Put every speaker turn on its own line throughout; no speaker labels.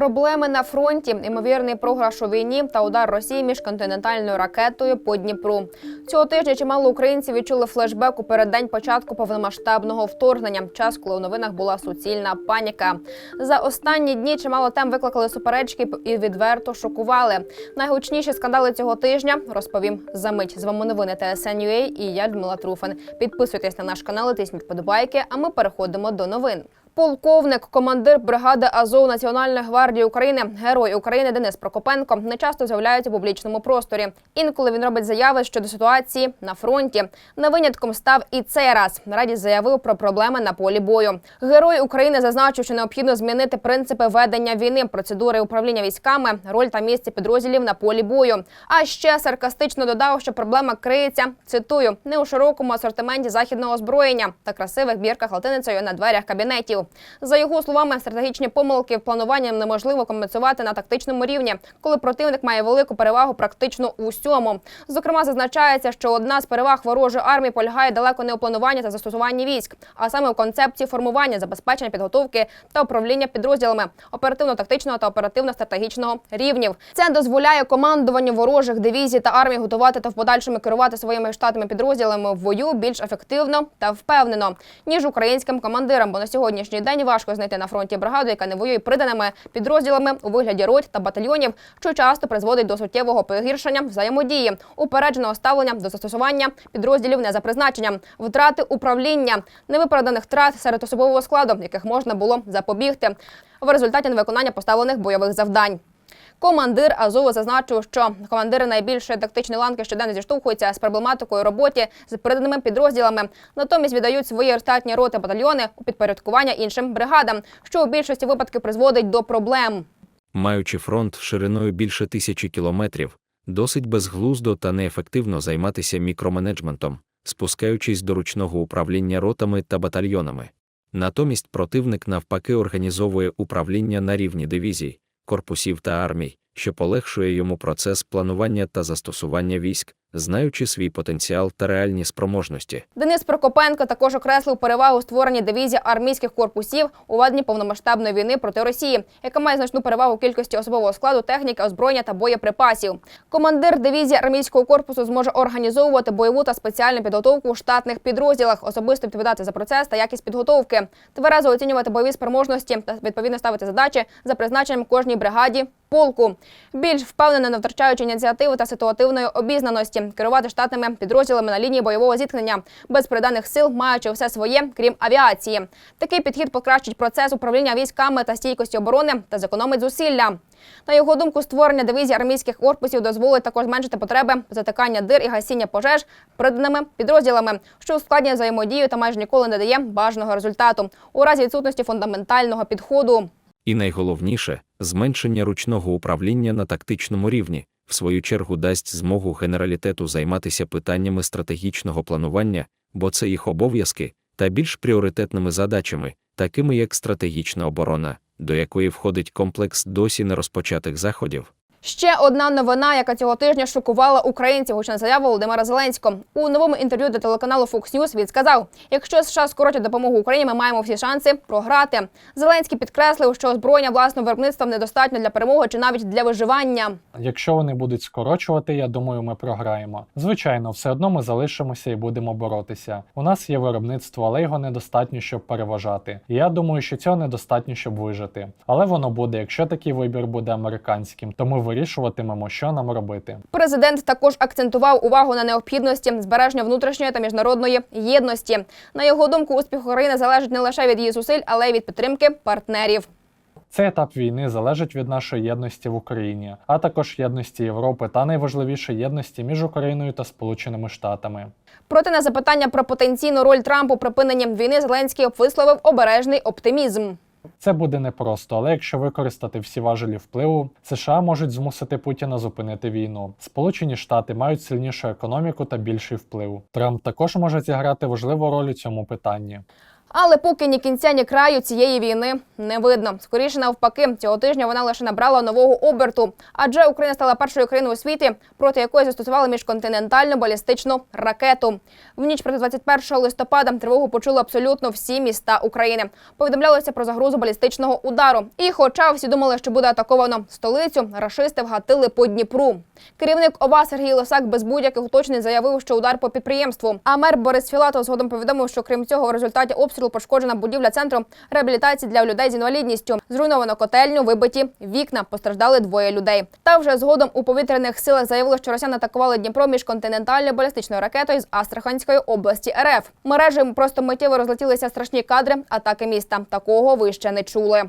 Проблеми на фронті, імовірний програш у війні та удар Росії міжконтинентальною ракетою по Дніпру. Цього тижня чимало українців відчули флешбек у переддень початку повномасштабного вторгнення. Час, коли у новинах була суцільна паніка. За останні дні чимало тем викликали суперечки і відверто шокували. Найгучніші скандали цього тижня розповім за мить. З вами новини ТСН.UA і я Людмила Труфан. Підписуйтесь на наш канал, тисніть подобайки. А ми переходимо до новин. Полковник, командир бригади Азов Національної гвардії України, герой України Денис Прокопенко не часто з'являється у публічному просторі. Інколи він робить заяви щодо ситуації на фронті. Не винятком став і цей раз. Радість заявив про проблеми на полі бою. Герой України зазначив, що необхідно змінити принципи ведення війни, процедури управління військами, роль та місце підрозділів на полі бою. А ще саркастично додав, що проблема криється. Цитую не у широкому асортименті західного озброєння та красивих бірках латиницею на дверях кабінетів. За його словами, стратегічні помилки в плануванні неможливо компенсувати на тактичному рівні, коли противник має велику перевагу практично у всьому. Зокрема, зазначається, що одна з переваг ворожої армії полягає далеко не у плануванні та застосуванні військ, а саме у концепції формування, забезпечення підготовки та управління підрозділами оперативно-тактичного та оперативно-стратегічного рівнів. Це дозволяє командуванню ворожих дивізій та армій готувати та в подальшому керувати своїми штатними підрозділами в бою більш ефективно та впевнено, ніж українським командирам. Бо на сьогоднішній день важко знайти на фронті бригаду, яка не воює приданими підрозділами у вигляді рот та батальйонів, що часто призводить до суттєвого погіршення взаємодії, упередженого ставлення до застосування підрозділів не за призначенням, втрати управління, невиправданих втрат серед особового складу, яких можна було запобігти в результаті невиконання поставлених бойових завдань. Командир Азову зазначив, що командири найбільшої тактичної ланки щоденно зіштовхуються з проблематикою роботи з переданими підрозділами. Натомість віддають свої штатні роти батальйони у підпорядкування іншим бригадам, що у більшості випадків призводить до проблем.
Маючи фронт шириною більше тисячі кілометрів, досить безглуздо та неефективно займатися мікроменеджментом, спускаючись до ручного управління ротами та батальйонами. Натомість противник навпаки організовує управління на рівні дивізій, корпусів та армій, що полегшує йому процес планування та застосування військ, знаючи свій потенціал та реальні спроможності.
Денис Прокопенко також окреслив перевагу створення дивізії армійських корпусів у веденні повномасштабної війни проти Росії, яка має значну перевагу кількості особового складу, техніки, озброєння та боєприпасів. Командир дивізії армійського корпусу зможе організовувати бойову та спеціальну підготовку у штатних підрозділах, особисто відповідати за процес та якість підготовки, тверезо оцінювати бойові спроможності та відповідно ставити задачі за призначенням кожній бригаді. Полку більш впевнено не втрачаючи ініціативи та ситуативної обізнаності, керувати штатними підрозділами на лінії бойового зіткнення без приданих сил, маючи все своє, крім авіації. Такий підхід покращить процес управління військами та стійкості оборони та зекономить зусилля. На його думку, створення дивізій армійських корпусів дозволить також зменшити потреби затикання дир і гасіння пожеж приданими підрозділами, що ускладнює взаємодію та майже ніколи не дає бажаного результату у разі відсутності фундаментального підходу.
І найголовніше зменшення ручного управління на тактичному рівні, в свою чергу дасть змогу генералітету займатися питаннями стратегічного планування, бо це їх обов'язки, та більш пріоритетними задачами, такими як стратегічна оборона, до якої входить комплекс досі нерозпочатих заходів.
Ще одна новина, яка цього тижня шокувала українців, гучна заява Володимира Зеленського. У новому інтерв'ю до телеканалу Fox News він сказав: якщо США скоротять допомогу Україні, ми маємо всі шанси програти. Зеленський підкреслив, що озброєння власного виробництва недостатньо для перемоги чи навіть для виживання.
Якщо вони будуть скорочувати, я думаю, ми програємо. Звичайно, все одно ми залишимося і будемо боротися. У нас є виробництво, але його недостатньо, щоб переважати. І я думаю, що цього недостатньо, щоб вижити. Але воно буде, якщо такий вибір буде американським, то ми вирішуватимемо, що нам робити.
Президент також акцентував увагу на необхідності збереження внутрішньої та міжнародної єдності. На його думку, успіх України залежить не лише від її зусиль, але й від підтримки партнерів.
Цей етап війни залежить від нашої єдності в Україні, а також єдності Європи та найважливіше єдності між Україною та Сполученими Штатами.
Проте на запитання про потенційну роль Трампу у припиненні війни Зеленський висловив обережний оптимізм.
Це буде непросто, але якщо використати всі важелі впливу, США можуть змусити Путіна зупинити війну. Сполучені Штати мають сильнішу економіку та більший вплив. Трамп також може зіграти важливу роль у цьому питанні.
Але поки ні кінця, ні краю цієї війни не видно. Скоріше навпаки, цього тижня вона лише набрала нового оберту, адже Україна стала першою країною у світі, проти якої застосували міжконтинентальну балістичну ракету. В ніч проти 21 листопада тривогу почули абсолютно всі міста України. Повідомлялося про загрозу балістичного удару. І, хоча всі думали, що буде атаковано столицю, рашисти вгатили по Дніпру. Керівник ОВА Сергій Лосак без будь-яких уточнень заявив, що удар по підприємству. А мер Борис Філатов згодом повідомив, що крім цього, в результаті обстрілу пошкоджена будівля центру реабілітації для людей з інвалідністю. Зруйновано котельню, вибиті вікна, постраждали двоє людей. Та вже згодом у повітряних силах заявили, що росіяни атакували Дніпро міжконтинентальною балістичною ракетою з Астраханської області РФ. Мережі просто миттєво розлетілися страшні кадри атаки міста. Такого ви ще не чули.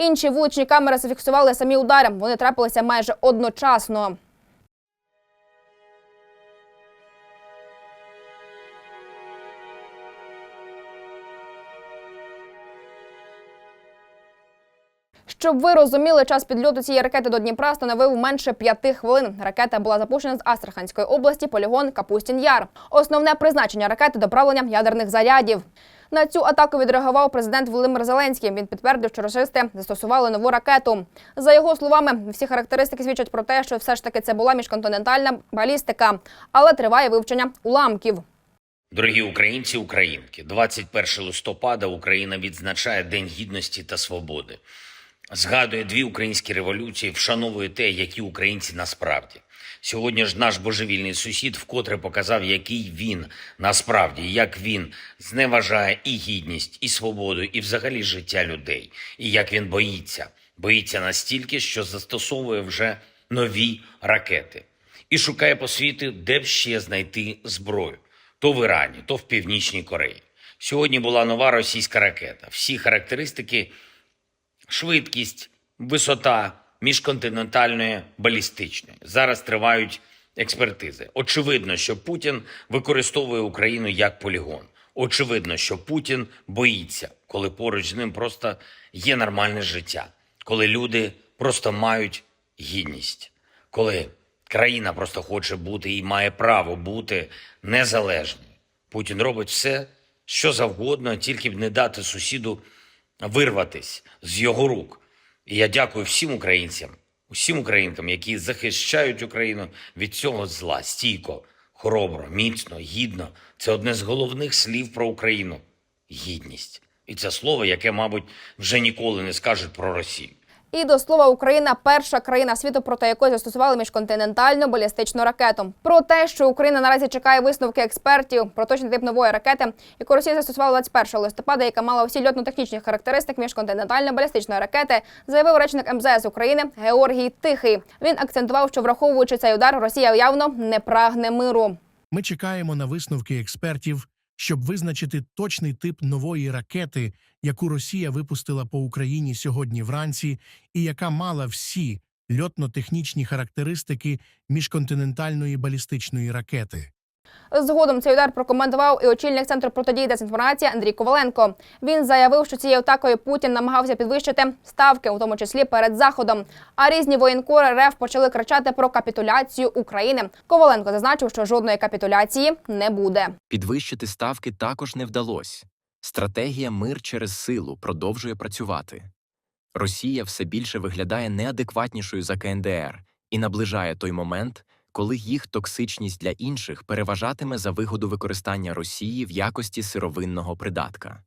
Інші вуличні камери зафіксували самі удари. Вони трапилися майже одночасно. Щоб ви розуміли, час підльоту цієї ракети до Дніпра становив менше п'яти хвилин. Ракета була запущена з Астраханської області, полігон Капустін Яр. Основне призначення ракети доправлення ядерних зарядів. На цю атаку відреагував президент Володимир Зеленський. Він підтвердив, що рашисти застосували нову ракету. За його словами, всі характеристики свідчать про те, що все ж таки це була міжконтинентальна балістика, але триває вивчення уламків.
Дорогі українці, українки, 21 листопада Україна відзначає День гідності та свободи. Згадує дві українські революції, вшановує те, які українці насправді. Сьогодні ж наш божевільний сусід вкотре показав, який він насправді, як він зневажає і гідність, і свободу, і взагалі життя людей, і як він боїться, боїться настільки, що застосовує вже нові ракети і шукає по світу, де б ще знайти зброю то в Ірані, то в Північній Кореї. Сьогодні була нова російська ракета. Всі характеристики швидкість, висота міжконтинентальної балістичної. Зараз тривають експертизи. Очевидно, що Путін використовує Україну як полігон. Очевидно, що Путін боїться, коли поруч з ним просто є нормальне життя, коли люди просто мають гідність, коли країна просто хоче бути і має право бути незалежною. Путін робить все, що завгодно, тільки б не дати сусіду вирватись з його рук. І я дякую всім українцям, усім українкам, які захищають Україну від цього зла стійко, хоробро, міцно, гідно. Це одне з головних слів про Україну гідність. І це слово, яке, мабуть, вже ніколи не скажуть про Росію.
І до слова, Україна перша країна світу, проти якої застосували міжконтинентальну балістичну ракету. Про те, що Україна наразі чекає висновки експертів про точний тип нової ракети, яку Росія застосувала 21 листопада, яка мала усі льотно-технічні характеристики міжконтинентальної балістичної ракети, заявив речник МЗС України Георгій Тихий. Він акцентував, що враховуючи цей удар, Росія явно не прагне миру.
Ми чекаємо на висновки експертів, щоб визначити точний тип нової ракети, яку Росія випустила по Україні сьогодні вранці, і яка мала всі льотно-технічні характеристики міжконтинентальної балістичної ракети.
Згодом цей удар прокоментував і очільник центру протидії дезінформації Андрій Коваленко. Він заявив, що цією атакою Путін намагався підвищити ставки, у тому числі перед заходом. А різні воєнкори РФ почали кричати про капітуляцію України. Коваленко зазначив, що жодної капітуляції не буде.
Підвищити ставки також не вдалося. Стратегія мир через силу продовжує працювати. Росія все більше виглядає неадекватнішою за КНДР і наближає той момент, коли їх токсичність для інших переважатиме за вигоду використання Росії в якості сировинного придатка.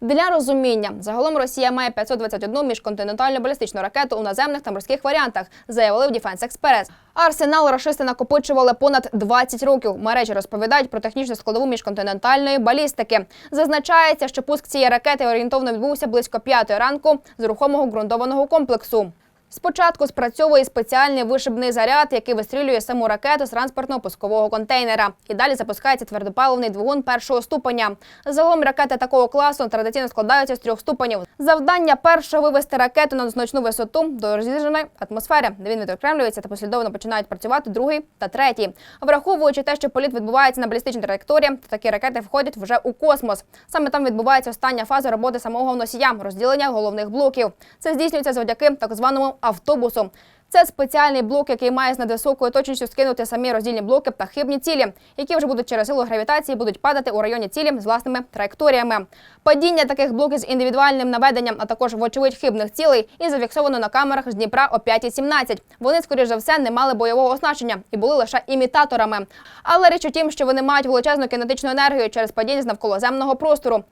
Для розуміння, загалом Росія має 521 міжконтинентальну балістичну ракету у наземних та морських варіантах, заявили в Defense Express. Арсенал рашисти накопичували понад 20 років. Мережі розповідають про технічну складову міжконтинентальної балістики. Зазначається, що пуск цієї ракети орієнтовно відбувся близько 5 ранку з рухомого ґрунтованого комплексу. Спочатку спрацьовує спеціальний вишибний заряд, який вистрілює саму ракету з транспортного пускового контейнера. І далі запускається твердопаливний двигун першого ступеня. Загалом ракети такого класу традиційно складаються з трьох ступенів. Завдання першого вивести ракету на значну висоту до розріженої атмосфери, де він відокремлюється та послідовно починають працювати другий та третій. Враховуючи те, що політ відбувається на балістичній траєкторії, то такі ракети входять вже у космос. Саме там відбувається остання фаза роботи самого носія розділення головних блоків. Це здійснюється завдяки так званому автобусу. Це спеціальний блок, який має з надвисокою точністю скинути самі роздільні блоки та хибні цілі, які вже будуть через силу гравітації будуть падати у районі цілі з власними траєкторіями. Падіння таких блоків з індивідуальним наведенням, а також вочевидь хибних цілей, і зафіксовано на камерах з Дніпра о 5.17. Вони, скоріш за все, не мали бойового оснащення і були лише імітаторами. Але річ у тім, що вони мають величезну кінетичну енергію через падіння з навколоземного простору.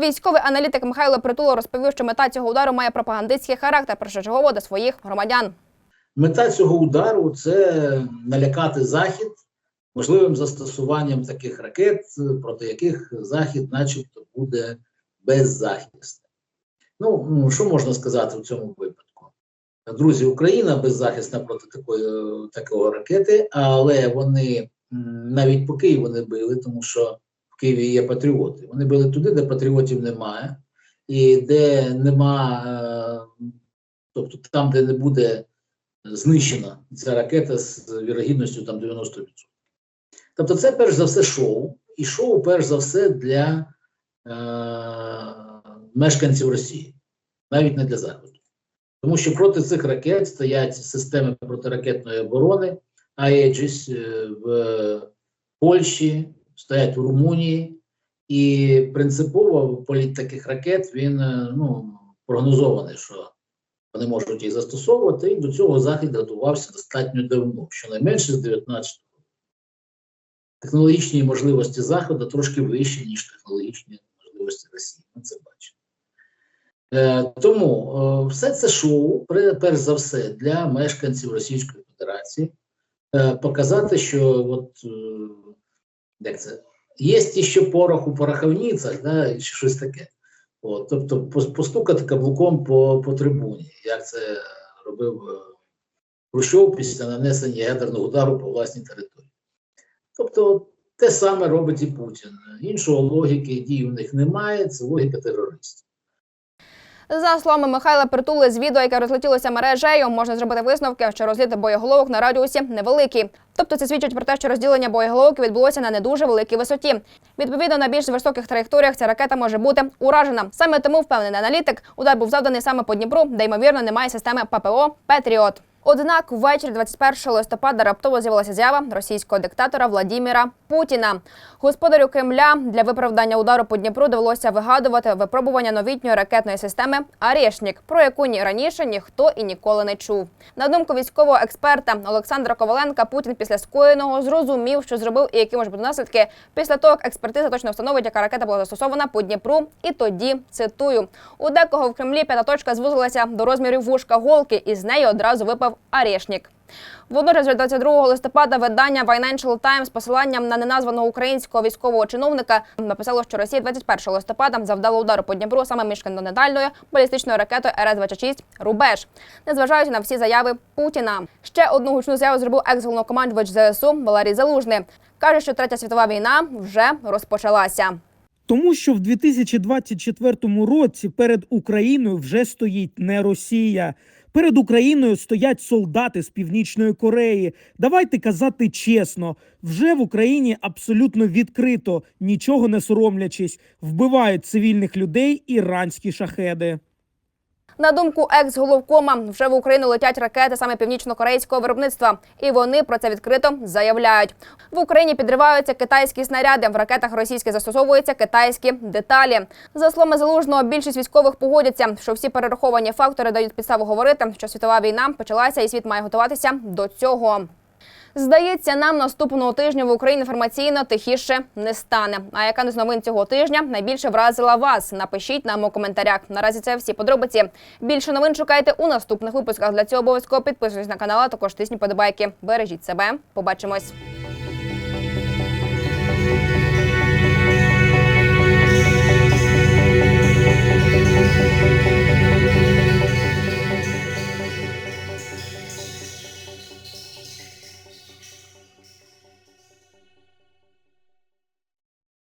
Військовий аналітик Михайло Притула розповів, що мета цього удару має пропагандистський характер, першочергово до своїх громадян.
Мета цього удару це налякати Захід можливим застосуванням таких ракет, проти яких Захід, начебто, буде беззахисним. Ну, ну, що можна сказати в цьому випадку? Друзі, Україна беззахисна проти такої такого ракети, але вони навіть по Києву били, тому що Києві є патріоти. Вони били туди, де патріотів немає, і де нема, е, тобто там, де не буде знищена ця ракета з вірогідністю там 90%. Тобто, це перш за все шоу, і шоу, перш за все, для е, мешканців Росії, навіть не для Заходу. Тому що проти цих ракет стоять системи протиракетної оборони, АЕДЖІС е, в Польщі, стоять в Румунії, і принципово політ таких ракет він е, ну, прогнозований, що вони можуть їх застосовувати, і до цього Захід готувався достатньо давно, щонайменше з 19 року. Технологічні можливості Заходу трошки вищі, ніж технологічні можливості Росії. Ми це бачимо. Е, тому е, все це шоу, перш за все, для мешканців Російської Федерації е, показати, що от, е, як це, є що порох у пороховницях, да, чи щось таке. От, тобто постукати каблуком по, по трибуні, як це робив е, Хрущов після нанесення ядерного удару по власній території. Тобто те саме робить і Путін. Іншого логіки дій в них немає, це логіка терористів.
За словами Михайла Притули, з відео, яке розлетілося мережею, можна зробити висновки, що розліт боєголовок на радіусі невеликий. Тобто це свідчить про те, що розділення боєголовок відбулося на не дуже великій висоті. Відповідно, на більш високих траєкторіях ця ракета може бути уражена. Саме тому впевнений аналітик, удар був завданий саме по Дніпру, де ймовірно немає системи ППО Петріот. Однак ввечері 21 листопада раптово з'явилася зява російського диктатора Владіміра Путіна. Господарю Кремля для виправдання удару по Дніпру довелося вигадувати випробування новітньої ракетної системи «Арєшнік», про яку ні раніше ніхто і ніколи не чув. На думку військового експерта Олександра Коваленка, Путін після скоєного зрозумів, що зробив і які можуть бути наслідки після того, як експертиза точно встановить, яка ракета була застосована по Дніпру. І тоді цитую: у декого в Кремлі п'ята точка звузилася до розмірів вушка голки, і з неї одразу випав Арєшнік. Водночас, 22 листопада видання Financial Times з посиланням на неназваного українського військового чиновника написало, що Росія 21 листопада завдала удару по Дніпру саме міжконтинентальною балістичною ракетою РС-26 «Рубеж», незважаючи на всі заяви Путіна. Ще одну гучну заяву зробив екс-головнокомандувач ЗСУ Валерій Залужний. Каже, що третя світова війна вже розпочалася.
Тому що в 2024 році перед Україною вже стоїть не Росія. Перед Україною стоять солдати з Північної Кореї. Давайте казати чесно, вже в Україні абсолютно відкрито, нічого не соромлячись, вбивають цивільних людей іранські шахеди.
На думку екс-головкома, вже в Україну летять ракети саме північно-корейського виробництва, і вони про це відкрито заявляють. В Україні підриваються китайські снаряди. В ракетах російських застосовуються китайські деталі. За словами залужного, більшість військових погодяться, що всі перераховані фактори дають підставу говорити, що світова війна почалася, і світ має готуватися до цього. Здається, нам наступного тижня в Україні інформаційно тихіше не стане. А яка з новин цього тижня найбільше вразила вас? Напишіть нам у коментарях. Наразі це всі подробиці. Більше новин шукайте у наступних випусках. Для цього обов'язково підписуйтесь на канал, а також тисніть подобайки. Бережіть себе. Побачимось.